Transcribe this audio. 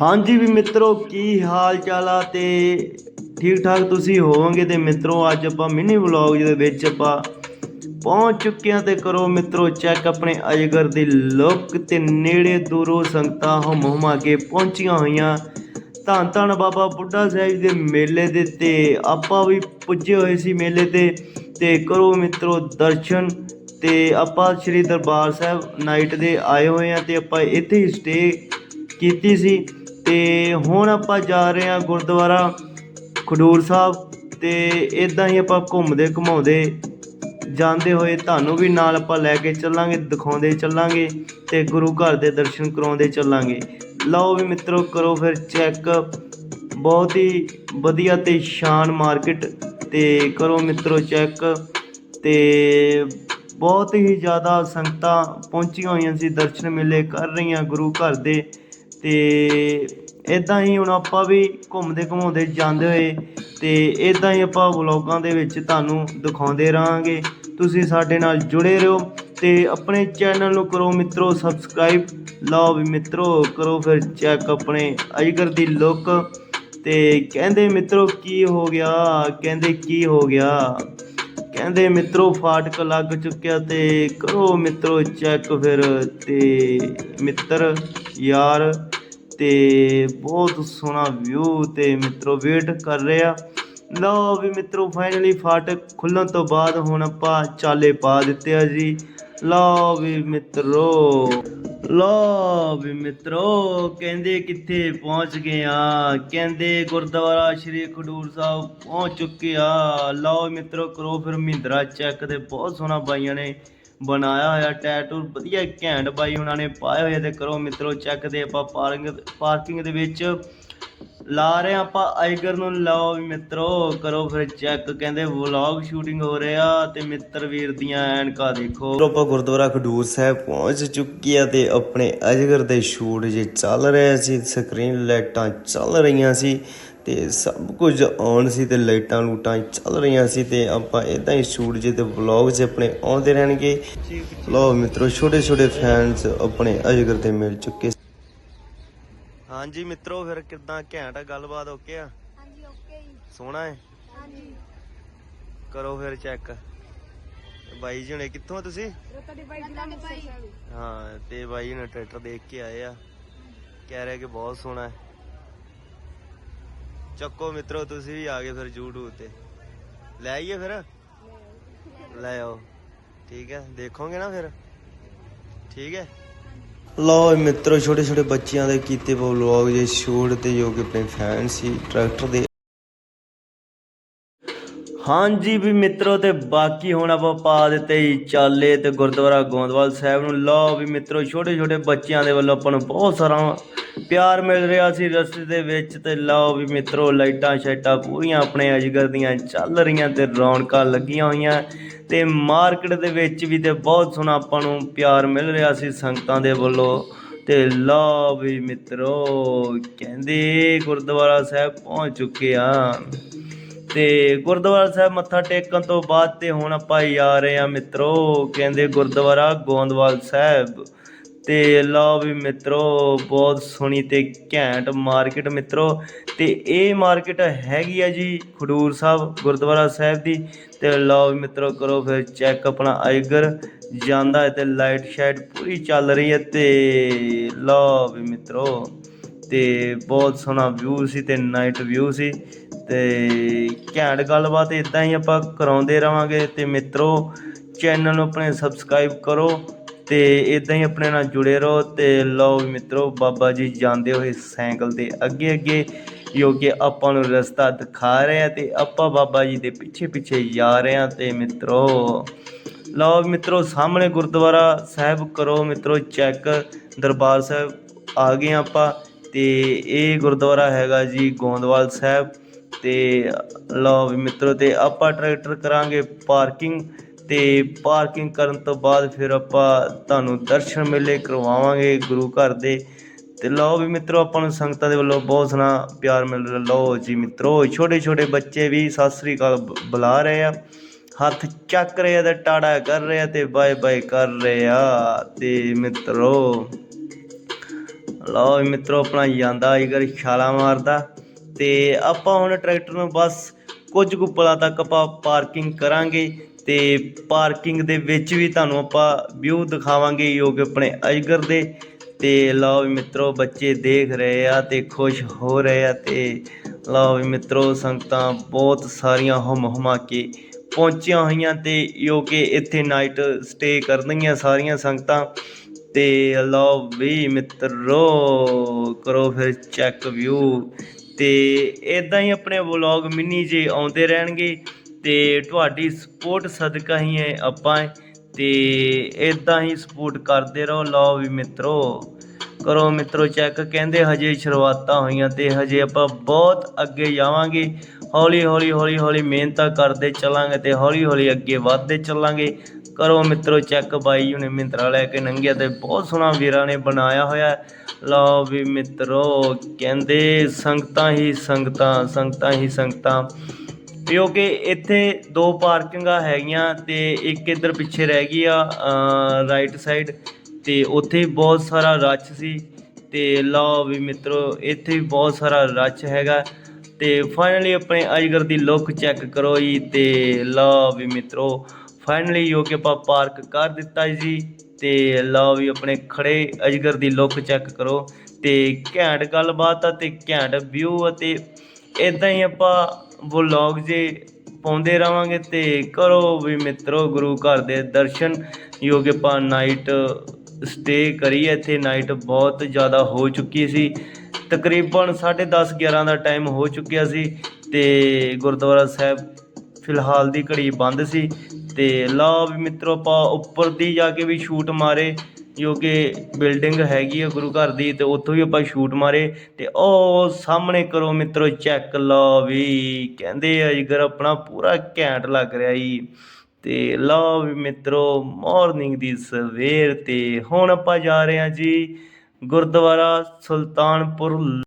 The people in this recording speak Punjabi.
ਹਾਂਜੀ ਵੀ ਮਿੱਤਰੋ, ਕੀ ਹਾਲ ਚਾਲ ਆ ਤੇ ਠੀਕ ਠਾਕ ਤੁਸੀਂ ਹੋਵੋਗੇ ਤੇ ਮਿੱਤਰੋ, ਅੱਜ ਆਪਾਂ ਮਿਨੀ ਵਲੌਗ ਦੇ ਵਿੱਚ ਆਪਾਂ ਪਹੁੰਚ ਚੁੱਕੇ ਹਾਂ ਤੇ ਕਰੋ ਮਿੱਤਰੋ ਚੈੱਕ ਆਪਣੇ ਅਜਗਰ ਦੀ ਲੁੱਕ ਤੇ ਨੇੜੇ ਦੂਰੋਂ ਸੰਗਤਾਂ ਹਮ ਹਮਾ ਕੇ ਪਹੁੰਚੀਆਂ ਹੋਈਆਂ। ਧੰਨ ਧੰਨ ਬਾਬਾ ਬੁੱਢਾ ਸਾਹਿਬ ਦੇ ਮੇਲੇ ਦੇ ਤੇ ਆਪਾਂ ਵੀ ਪੁੱਜੇ ਹੋਏ ਸੀ ਮੇਲੇ ਤੇ ਤੇ ਕਰੋ ਮਿੱਤਰੋ, ਦਰਸ਼ਨ ਤੇ ਆਪਾਂ ਸ੍ਰੀ ਦਰਬਾਰ ਸਾਹਿਬ ਨਾਈਟ ਦੇ ਆਏ ਹੋਏ ਆ ਤੇ ਆਪਾਂ ਇੱਥੇ ਹੀ ਸਟੇ ਕੀਤੀ ਸੀ। ਤੇ ਹੁਣ ਆਪਾਂ ਜਾ ਰਹੇ ਹਾਂ ਗੁਰਦੁਆਰਾ ਖਡੂਰ ਸਾਹਿਬ ਤੇ ਇਦਾਂ ਹੀ ਆਪਾਂ ਘੁੰਮਦੇ ਘੁਮਾਉਂਦੇ ਜਾਂਦੇ ਹੋਏ ਤੁਹਾਨੂੰ ਵੀ ਨਾਲ ਆਪਾਂ ਲੈ ਕੇ ਚੱਲਾਂਗੇ, ਦਿਖਾਉਂਦੇ ਚੱਲਾਂਗੇ ਤੇ ਗੁਰੂ ਘਰ ਦੇ ਦਰਸ਼ਨ ਕਰਾਉਂਦੇ ਚੱਲਾਂਗੇ। ਲਓ ਵੀ ਮਿੱਤਰੋ, ਕਰੋ ਫਿਰ ਚੈੱਕ। ਬਹੁਤ ਹੀ ਵਧੀਆ ਤੇ ਸ਼ਾਨ ਮਾਰਕੀਟ ਤੇ ਕਰੋ ਮਿੱਤਰੋ ਚੈੱਕ। ਤੇ ਬਹੁਤ ਹੀ ਜ਼ਿਆਦਾ ਸੰਗਤਾਂ ਪਹੁੰਚੀਆਂ ਹੋਈਆਂ ਸੀ, ਦਰਸ਼ਨ ਮੇਲੇ ਕਰ ਰਹੀਆਂ ਗੁਰੂ ਘਰ ਦੇ। ਤੇ ਇਦਾਂ ਹੀ ਹੁਣ ਆਪਾਂ ਵੀ ਘੁੰਮਦੇ ਘੁਮਾਉਂਦੇ ਜਾਂਦੇ ਹੋਏ ਤੇ ਇਦਾਂ ਹੀ ਆਪਾਂ ਵਲੌਗਾਂ ਦੇ ਵਿੱਚ ਤੁਹਾਨੂੰ ਦਿਖਾਉਂਦੇ ਰਹਾਂਗੇ। ਤੁਸੀਂ ਸਾਡੇ ਨਾਲ ਜੁੜੇ ਰਹੋ ਤੇ ਆਪਣੇ ਚੈਨਲ ਨੂੰ ਕਰੋ ਮਿੱਤਰੋ ਸਬਸਕ੍ਰਾਈਬ। ਲਓ ਵੀ ਮਿੱਤਰੋ, ਕਰੋ ਫਿਰ ਚੈੱਕ ਆਪਣੇ ਅਜਗਰ ਦੀ ਲੁੱਕ। ਤੇ ਕਹਿੰਦੇ ਮਿੱਤਰੋ, ਕੀ ਹੋ ਗਿਆ? ਕਹਿੰਦੇ ਕੀ ਹੋ ਗਿਆ? ਕਹਿੰਦੇ ਮਿੱਤਰੋ, ਫਾਟਕ ਲੱਗ ਚੁੱਕਿਆ ਤੇ ਕਰੋ ਮਿੱਤਰੋ ਚੈੱਕ ਫਿਰ ਤੇ ਮਿੱਤਰ ਯਾਰ। ਤੇ ਬਹੁਤ ਸੋਹਣਾ ਵਿਊ ਤੇ ਮਿੱਤਰੋ ਵੇਟ ਕਰ ਰਹੇ ਆ। ਲਓ ਵੀ ਮਿੱਤਰੋ ਫਾਈਨਲੀ ਫਾਟਕ ਖੁੱਲਣ ਤੋਂ ਬਾਅਦ ਹੁਣ ਆਪਾਂ ਚਾਲੇ ਪਾ ਦਿੱਤੇ ਆ ਜੀ। ਲਓ ਵੀ ਮਿੱਤਰੋ, ਲਓ ਵੀ ਮਿੱਤਰੋ, ਕਹਿੰਦੇ ਕਿੱਥੇ ਪਹੁੰਚ ਗਏ ਆ? ਕਹਿੰਦੇ ਗੁਰਦੁਆਰਾ ਸ਼੍ਰੀ ਖਡੂਰ ਸਾਹਿਬ ਪਹੁੰਚ ਚੁੱਕੇ ਆ। ਲਓ ਮਿੱਤਰੋ ਕਰੋ ਫਿਰ ਮਹਿੰਦਰਾ ਚੈੱਕ ਤੇ ਬਹੁਤ ਸੋਹਣਾ ਬਾਈਆਂ ਨੇ। ਬਣਾਇਆ ਹੋਇਆ ਟੈਟੂ ਵਧੀਆ ਘੈਂਟ ਬਾਈ ਉਹਨਾਂ ਨੇ ਪਾਏ ਹੋਏ ਤੇ ਕਰੋ ਮਿੱਤਰੋ ਚੈੱਕ ਦੇ ਆਪਾਂ ਪਾਰਕਿੰਗ ਪਾਰਕਿੰਗ ਦੇ ਵਿੱਚ ਲਾ ਰਹੇ ਆਪਾਂ, ਆਈਗਰ ਨੂੰ ਲਾਓ ਮਿੱਤਰੋ, ਕਰੋ ਫਿਰ ਚੈੱਕ ਕਹਿੰਦੇ ਵਲੌਗ ਸ਼ੂਟਿੰਗ ਹੋ ਰਿਹਾ ਤੇ ਮਿੱਤਰ ਵੀਰ ਦੀਆਂ ਐਨਕਾ ਦੇਖੋ। ਆਪਾਂ ਗੁਰਦੁਆਰਾ ਖਡੂਰ ਸਾਹਿਬ ਪਹੁੰਚ ਚੁੱਕੀ ਆ ਤੇ ਆਪਣੇ ਅਜਗਰ ਦੇ ਸ਼ੂਟ ਜੇ ਚੱਲ ਰਿਹਾ ਸੀ ਸਕਰੀਨ ਲਾਈਟਾਂ ਚੱਲ ਰਹੀਆਂ ਸੀ ਤੇ ਸਭ ਕੁਝ ਔਨ ਸੀ ਤੇ ਲਾਈਟਾਂ ਲੂਟਾਂ ਚੱਲ ਰਹੀਆਂ ਸੀ ਤੇ ਆਪਾਂ ਇਦਾਂ ਹੀ ਸ਼ੂਟ ਜੇ ਤੇ ਵਲੌਗ 'ਚ ਆਪਣੇ ਆਉਂਦੇ ਰਹਿਣਗੇ। ਲਓ ਮਿੱਤਰੋ ਛੋਟੇ ਛੋਟੇ ਫੈਨਸ ਆਪਣੇ ਅਜਗਰ ਤੇ ਮਿਲ ਚੁੱਕੇ ਹਾਂਜੀ ਮਿੱਤਰੋ ਫਿਰ ਕਿਦਾਂ ਘੈਂਟ ਆ ਗੱਲਬਾਤ ਓਕੇ ਆ? ਹਾਂਜੀ ਓਕੇ ਜੀ। ਸੋਹਣਾ ਹੈ ਹਾਂਜੀ। ਕਰੋ ਫਿਰ ਚੈੱਕ ਬਾਈ ਜੀ ਹੁਣੇ ਕਿੱਥੋਂ ਤੁਸੀਂ? ਹਾਂ ਤੇ ਬਾਈ ਹੁਣੇ ਟਰੈਕਟਰ ਦੇਖ ਕੇ ਆਏ ਆ। ਕਹਿ ਰਹੇ ਕਿ ਬਹੁਤ ਸੋਹਣਾ ਹੈ ਚੱਕੋ ਮਿੱਤਰੋ, ਤੁਸੀਂ ਵੀ ਆ ਗਏ ਫਿਰ YouTube ਤੇ ਲੈ ਆਈਏ ਫਿਰ? ਲੈ ਆਓ। ਠੀਕ ਹੈ, ਦੇਖੋਗੇ ਨਾ ਫਿਰ? ਠੀਕ ਹੈ? ਲਓ ਮਿੱਤਰੋ ਛੋਟੇ ਛੋਟੇ ਬੱਚਿਆਂ ਦੇ ਕੀਤੇ ਵਲੌਗ ਜੇ, ਸ਼ੂਟ ਤੇ ਜੋ ਕਿ ਆਪਣੇ ਫੈਨ ਸੀ ਟਰੈਕਟਰ ਦੇ ਹਾਂਜੀ ਵੀ ਮਿੱਤਰੋ ਤੇ ਬਾਕੀ ਹੁਣ ਆਪਾਂ ਪਾ ਦਿੱਤੇ ਹੀ ਚਾਲੇ ਤੇ ਗੁਰਦੁਆਰਾ ਗੋਂਦਵਾਲ ਸਾਹਿਬ ਨੂੰ। ਲਓ ਵੀ ਮਿੱਤਰੋ ਛੋਟੇ ਛੋਟੇ ਬੱਚਿਆਂ ਦੇ ਵੱਲੋਂ ਆਪਾਂ ਨੂੰ ਬਹੁਤ ਸਾਰਾ ਪਿਆਰ ਮਿਲ ਰਿਹਾ ਸੀ ਰਸਤੇ ਦੇ ਵਿੱਚ ਤੇ ਲਓ ਵੀ ਮਿੱਤਰੋ, ਲਾਈਟਾਂ ਸ਼ਾਈਟਾਂ ਪੂਰੀਆਂ ਆਪਣੇ ਅਜਗਰ ਦੀਆਂ ਚੱਲ ਰਹੀਆਂ ਤੇ ਰੌਣਕਾਂ ਲੱਗੀਆਂ ਹੋਈਆਂ ਤੇ ਮਾਰਕੀਟ ਦੇ ਵਿੱਚ ਵੀ ਤੇ ਬਹੁਤ ਸੋਹਣਾ ਆਪਾਂ ਨੂੰ ਪਿਆਰ ਮਿਲ ਰਿਹਾ ਸੀ ਸੰਗਤਾਂ ਦੇ ਵੱਲੋਂ। ਤੇ ਲਓ ਵੀ ਮਿੱਤਰੋ, ਕਹਿੰਦੇ ਗੁਰਦੁਆਰਾ ਸਾਹਿਬ ਪਹੁੰਚ ਚੁੱਕੇ ਆ ਤੇ ਗੁਰਦੁਆਰਾ ਸਾਹਿਬ ਮੱਥਾ ਟੇਕਣ ਤੋਂ ਬਾਅਦ ਤੇ ਹੁਣ ਆਪਾਂ ਆ ਰਹੇ ਆ ਮਿੱਤਰੋ, ਕਹਿੰਦੇ ਗੁਰਦੁਆਰਾ ਗੋਂਦਵਾਲ ਸਾਹਿਬ। ਤੇ ਲਓ ਵੀ ਮਿੱਤਰੋ, ਬਹੁਤ ਸੋਹਣੀ ਤੇ ਘੈਂਟ ਮਾਰਕੀਟ ਮਿੱਤਰੋ। ਤੇ ਇਹ ਮਾਰਕੀਟ ਹੈਗੀ ਆ ਜੀ ਖਡੂਰ ਸਾਹਿਬ, ਗੁਰਦੁਆਰਾ ਸਾਹਿਬ ਦੀ। ਤੇ ਲਓ ਵੀ ਮਿੱਤਰੋ, ਕਰੋ ਫਿਰ ਚੈੱਕ ਆਪਣਾ ਆਈਗਰ। ਜਾਂਦਾ ਹੈ ਤੇ ਲਾਈਟ ਸ਼ਾਈਟ ਪੂਰੀ ਚੱਲ ਰਹੀ ਹੈ ਤੇ ਲਓ ਵੀ ਮਿੱਤਰੋ। ਤੇ ਬਹੁਤ ਸੋਹਣਾ ਵਿਊ ਸੀ ਤੇ ਨਾਈਟ ਵਿਊ ਸੀ। ਤੇ ਘੈਂਟ ਗੱਲਬਾਤ ਇਦਾਂ ਹੀ ਆਪਾਂ ਕਰਾਉਂਦੇ ਰਵਾਂਗੇ ਤੇ ਮਿੱਤਰੋ ਚੈਨਲ ਨੂੰ ਆਪਣੇ ਸਬਸਕ੍ਰਾਈਬ ਕਰੋ ਤੇ ਇਦਾਂ ਹੀ ਆਪਣੇ ਨਾਲ ਜੁੜੇ ਰਹੋ ਤੇ ਲਓ ਵੀ ਮਿੱਤਰੋ, ਬਾਬਾ ਜੀ ਜਾਂਦੇ ਹੋਏ ਸਾਈਕਲ ਦੇ ਅੱਗੇ ਅੱਗੇ ਜੋ ਕਿ ਆਪਾਂ ਨੂੰ ਰਸਤਾ ਦਿਖਾ ਰਹੇ ਆ ਤੇ ਆਪਾਂ ਬਾਬਾ ਜੀ ਦੇ ਪਿੱਛੇ ਪਿੱਛੇ ਜਾ ਰਹੇ ਹਾਂ ਤੇ ਮਿੱਤਰੋ, ਲਓ ਵੀ ਮਿੱਤਰੋ, ਸਾਹਮਣੇ ਗੁਰਦੁਆਰਾ ਸਾਹਿਬ ਕਰੋ ਮਿੱਤਰੋ ਚੈੱਕ ਦਰਬਾਰ ਸਾਹਿਬ ਆ ਗਏ ਆਪਾਂ ਤੇ ਇਹ ਗੁਰਦੁਆਰਾ ਹੈਗਾ ਜੀ ਗੋਂਦਵਾਲ ਸਾਹਿਬ। ਤੇ ਲਓ ਵੀ ਮਿੱਤਰੋ ਤੇ ਆਪਾਂ ਟਰੈਕਟਰ ਕਰਾਂਗੇ ਪਾਰਕਿੰਗ ਤੇ ਪਾਰਕਿੰਗ ਕਰਨ ਤੋਂ ਬਾਅਦ ਫਿਰ ਆਪਾਂ ਤੁਹਾਨੂੰ ਦਰਸ਼ਨ ਮੇਲੇ ਕਰਵਾਵਾਂਗੇ ਗੁਰੂ ਘਰ ਦੇ। ਤੇ ਲਓ ਵੀ ਮਿੱਤਰੋ ਆਪਾਂ ਨੂੰ ਸੰਗਤਾਂ ਦੇ ਵੱਲੋਂ ਬਹੁਤ ਸੋਹਣਾ ਪਿਆਰ ਮਿਲ ਰਿਹਾ। ਲਓ ਜੀ ਮਿੱਤਰੋ ਛੋਟੇ ਛੋਟੇ ਬੱਚੇ ਵੀ ਸਤਿ ਸ੍ਰੀ ਅਕਾਲ ਬੁਲਾ ਰਹੇ ਆ। ਹੱਥ ਚੱਕ ਰਹੇ ਆ ਤੇ ਟਾੜਾ ਕਰ ਰਹੇ ਆ ਤੇ ਬਾਏ ਬਾਏ ਕਰ ਰਹੇ ਆ ਤੇ ਮਿੱਤਰੋ। ਲਓ ਵੀ ਮਿੱਤਰੋ ਆਪਣਾ ਜਾਂਦਾ ਅਜਗਰ ਛਾਲਾ ਮਾਰਦਾ। ਤੇ ਆਪਾਂ ਹੁਣ ਟਰੈਕਟਰ ਨੂੰ ਬਸ ਕੁਝ ਕੁ ਪਲਾਂ ਤੱਕ ਆਪਾਂ ਪਾਰਕਿੰਗ ਕਰਾਂਗੇ ਤੇ ਪਾਰਕਿੰਗ ਦੇ ਵਿੱਚ ਵੀ ਤੁਹਾਨੂੰ ਆਪਾਂ ਵਿਊ ਦਿਖਾਵਾਂਗੇ ਜੋ ਆਪਣੇ ਅਜਗਰ ਦੇ। ਤੇ ਲਓ ਵੀ ਮਿੱਤਰੋ, ਬੱਚੇ ਦੇਖ ਰਹੇ ਆ ਤੇ ਖੁਸ਼ ਹੋ ਰਹੇ ਆ ਤੇ ਲਓ ਵੀ ਮਿੱਤਰੋ, ਸੰਗਤਾਂ ਬਹੁਤ ਸਾਰੀਆਂ ਹਮ ਹਮਾ ਕੇ ਪਹੁੰਚੀਆਂ ਹੋਈਆਂ ਤੇ ਯੋਗੇ ਇੱਥੇ ਨਾਈਟ ਸਟੇ ਕਰਨਗੀਆਂ ਸਾਰੀਆਂ ਸੰਗਤਾਂ। ਤੇ ਲਓ ਵੀ ਮਿੱਤਰੋ, ਕਰੋ ਫਿਰ ਚੈੱਕ ਵਿਊ। ਤੇ ਇਦਾਂ ਹੀ ਆਪਣੇ ਵਲੌਗ ਮਿੰਨੀ ਜੇ ਆਉਂਦੇ ਰਹਿਣਗੇ ਤੇ ਤੁਹਾਡੀ ਸਪੋਰਟ ਸਦਕਾ ਹੀ ਹੈ ਆਪਾਂ ਤੇ ਇਦਾਂ ਹੀ ਸਪੋਰਟ ਕਰਦੇ ਰਹੋ। ਲਓ ਵੀ ਮਿੱਤਰੋ, ਕਰੋ ਮਿੱਤਰੋ ਚੈੱਕ ਕਹਿੰਦੇ ਹਜੇ ਸ਼ੁਰੂਆਤਾਂ ਹੋਈਆਂ ਤੇ ਹਜੇ ਆਪਾਂ ਬਹੁਤ ਅੱਗੇ ਜਾਵਾਂਗੇ। ਹੌਲੀ ਹੌਲੀ ਹੌਲੀ ਹੌਲੀ ਮਿਹਨਤਾਂ ਕਰਦੇ ਚੱਲਾਂਗੇ ਤੇ ਹੌਲੀ ਹੌਲੀ ਅੱਗੇ ਵਧਦੇ ਚੱਲਾਂਗੇ। ਕਰੋ ਮਿੱਤਰੋ, ਚੈੱਕ ਬਾਈ ਹੁਣੇ ਮਿੰਤਰਾ ਲੈ ਕੇ ਨੰਗਿਆ ਤੇ ਬਹੁਤ ਸੋਹਣਾ ਵੀਰਾਂ ਨੇ ਬਣਾਇਆ ਹੋਇਆ। ਲਓ ਵੀ ਮਿੱਤਰੋ, ਕਹਿੰਦੇ ਸੰਗਤਾਂ ਹੀ ਸੰਗਤਾਂ ਸੰਗਤਾਂ ਹੀ ਸੰਗਤਾਂ। ਕਿਉਂਕਿ ਇੱਥੇ ਦੋ ਪਾਰਕਿੰਗਾਂ ਹੈਗੀਆਂ ਤੇ ਇੱਕ ਇੱਧਰ ਪਿੱਛੇ ਰਹਿ ਗਈ ਆ ਰਾਈਟ ਸਾਈਡ ਤੇ ਉੱਥੇ ਬਹੁਤ ਸਾਰਾ ਰਸ਼ ਸੀ। ਤੇ ਲਓ ਵੀ ਮਿੱਤਰੋ, ਇੱਥੇ ਵੀ ਬਹੁਤ ਸਾਰਾ ਰਸ਼ ਹੈਗਾ। ਤੇ ਫਾਈਨਲੀ ਆਪਣੇ ਅਜਗਰ ਦੀ ਲੁੱਕ ਚੈੱਕ ਕਰੋ ਜੀ ਤੇ ਲਓ ਵੀ ਮਿੱਤਰੋ ਫਾਈਨਲੀ ਜੋ ਕਿ ਆਪਾਂ ਪਾਰਕ ਕਰ ਦਿੱਤਾ ਜੀ ਤੇ ਲਓ ਵੀ ਆਪਣੇ ਖੜੇ ਅਜਗਰ ਦੀ ਲੁੱਕ ਚੈੱਕ ਕਰੋ ਤੇ ਘੈਂਟ ਗੱਲਬਾਤ ਆ ਤੇ ਘੈਂਟ ਵਿਊ ਅਤੇ ਇਦਾਂ ਹੀ ਆਪਾਂ ਵਲੌਗ ਜੇ ਪਾਉਂਦੇ ਰਵਾਂਗੇ ਤੇ ਕਰੋ ਵੀ ਮਿੱਤਰੋ ਗੁਰੂ ਘਰ ਦੇ ਦਰਸ਼ਨ। ਜੋ ਕਿ ਆਪਾਂ ਨਾਈਟ ਸਟੇ ਕਰੀ ਇੱਥੇ ਨਾਈਟ ਬਹੁਤ ਜ਼ਿਆਦਾ ਹੋ ਚੁੱਕੀ ਸੀ। ਤਕਰੀਬਨ 10:30 11 ਦਾ ਟਾਈਮ ਹੋ ਚੁੱਕਿਆ ਸੀ ਤੇ ਗੁਰਦੁਆਰਾ ਸਾਹਿਬ ਫਿਲਹਾਲ ਦੀ ਘੜੀ ਬੰਦ ਸੀ। ਤੇ ਲਓ ਵੀ ਮਿੱਤਰੋ ਆਪਾਂ ਉੱਪਰ ਦੀ ਜਾ ਕੇ ਵੀ ਸ਼ੂਟ ਮਾਰੇ, ਜੋ ਕਿ ਬਿਲਡਿੰਗ ਹੈਗੀ ਹੈ ਗੁਰੂ ਘਰ ਦੀ ਤੇ ਉੱਥੋਂ ਵੀ ਆਪਾਂ ਸ਼ੂਟ ਮਾਰੇ ਤੇ ਉਹ ਸਾਹਮਣੇ ਕਰੋ ਮਿੱਤਰੋ ਚੈੱਕ ਲਓ ਵੀ ਕਹਿੰਦੇ ਅਜਗਰ ਆਪਣਾ ਪੂਰਾ ਘੈਂਟ ਲੱਗ ਰਿਹਾ ਜੀ। ਤੇ ਲਓ ਵੀ ਮਿੱਤਰੋ ਮਾਰਨਿੰਗ ਦੀ ਸਵੇਰ ਤੇ ਹੁਣ ਆਪਾਂ ਜਾ ਰਹੇ ਹਾਂ ਜੀ ਗੁਰਦੁਆਰਾ ਸੁਲਤਾਨਪੁਰ